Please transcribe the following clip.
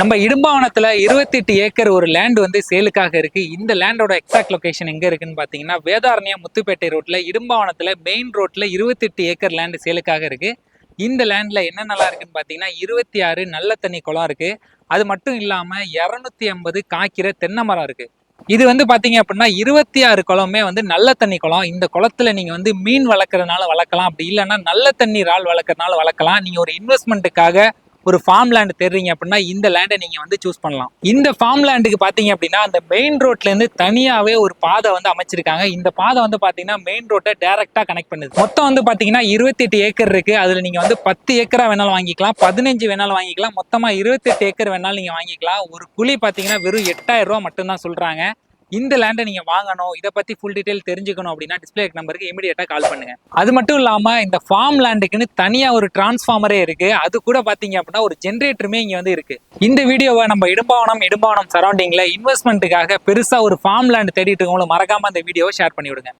நம்ம இடும்பாவனத்துல இருபத்தெட்டு ஏக்கர் ஒரு லேண்ட் வந்து சேலுக்காக இருக்குது இந்த லேண்டோட எக்ஸாக்ட் லொக்கேஷன் எங்கே இருக்குன்னு பார்த்தீங்கன்னா வேதாரண்யம் முத்துப்பேட்டை ரோட்டில் இடும்பாவனத்தில் மெயின் ரோட்டில் இருபத்தெட்டு ஏக்கர் லேண்டு சேலுக்காக இருக்குது இந்த லேண்ட்ல என்னென்னலாம் இருக்குன்னு பார்த்தீங்கன்னா இருபத்தி ஆறு நல்ல தண்ணி குளம் இருக்குது அது மட்டும் இல்லாமல் இரநூத்தி ஐம்பது காய்க்கிற தென்னை மரம் இருக்குது இது வந்து பார்த்தீங்க அப்படின்னா இருபத்தி ஆறு குளமே வந்து நல்ல தண்ணி குளம். இந்த குளத்துல நீங்கள் வந்து மீன் வளர்க்குறதுனால வளர்க்கலாம். அப்படி இல்லைன்னா நல்ல தண்ணி இறால் வளர்க்குறதுனால வளர்க்கலாம். நீங்கள் ஒரு இன்வெஸ்ட்மெண்ட்டுக்காக ஒரு ஃபார்ம் லேண்ட் தேடுறீங்க அப்படின்னா இந்த லேண்டை நீங்கள் வந்து சூஸ் பண்ணலாம். இந்த ஃபார்ம் லேண்டுக்கு பார்த்தீங்க அப்படின்னா அந்த மெயின் ரோட்லேருந்து தனியாகவே ஒரு பாதை வந்து அமைச்சிருக்காங்க. இந்த பாதை வந்து பார்த்தீங்கன்னா மெயின் ரோட்டை டேரெக்டாக கனெக்ட் பண்ணுது. மொத்தம் வந்து பார்த்தீங்கன்னா இருபத்தெட்டு ஏக்கர் இருக்குது அதில் நீங்கள் வந்து பத்து ஏக்கரா வேணாலும் வாங்கிக்கலாம். பதினஞ்சு வேணாலும் வாங்கிக்கலாம். மொத்தமாக இருபத்தெட்டு ஏக்கர் வேணாலும் நீங்கள் வாங்கிக்கலாம். ஒரு குழி பார்த்தீங்கன்னா வெறும் எட்டாயிரம் ரூபாய் மட்டும்தான் சொல்கிறாங்க இந்த லேண்டை நீங்கள் வாங்கணும் இதை பற்றி ஃபுல் டீடைல் தெரிஞ்சுக்கணும் அப்படின்னா டிஸ்பிளே நம்பருக்கு இமீடியட்டாக கால் பண்ணுங்க. அது மட்டும் இல்லாமல் இந்த ஃபார்ம் லேண்டுக்குன்னு தனியாக ஒரு டிரான்ஸ்ஃபார்மரே இருக்கு. அது கூட பார்த்தீங்க அப்படின்னா ஒரு ஜென்ரேட்டருமே இங்கே வந்து இருக்கு. இந்த வீடியோவை நம்ம இடும்பாவனம் இடும்பாவனம் சரௌண்டிங்கில் இன்வெஸ்ட்மெண்ட்டுக்காக பெருசாக ஒரு ஃபார்ம் லேண்ட் தேடிட்டு இருக்கவங்களும் மறக்காமல் அந்த வீடியோவை ஷேர் பண்ணிவிடுங்க.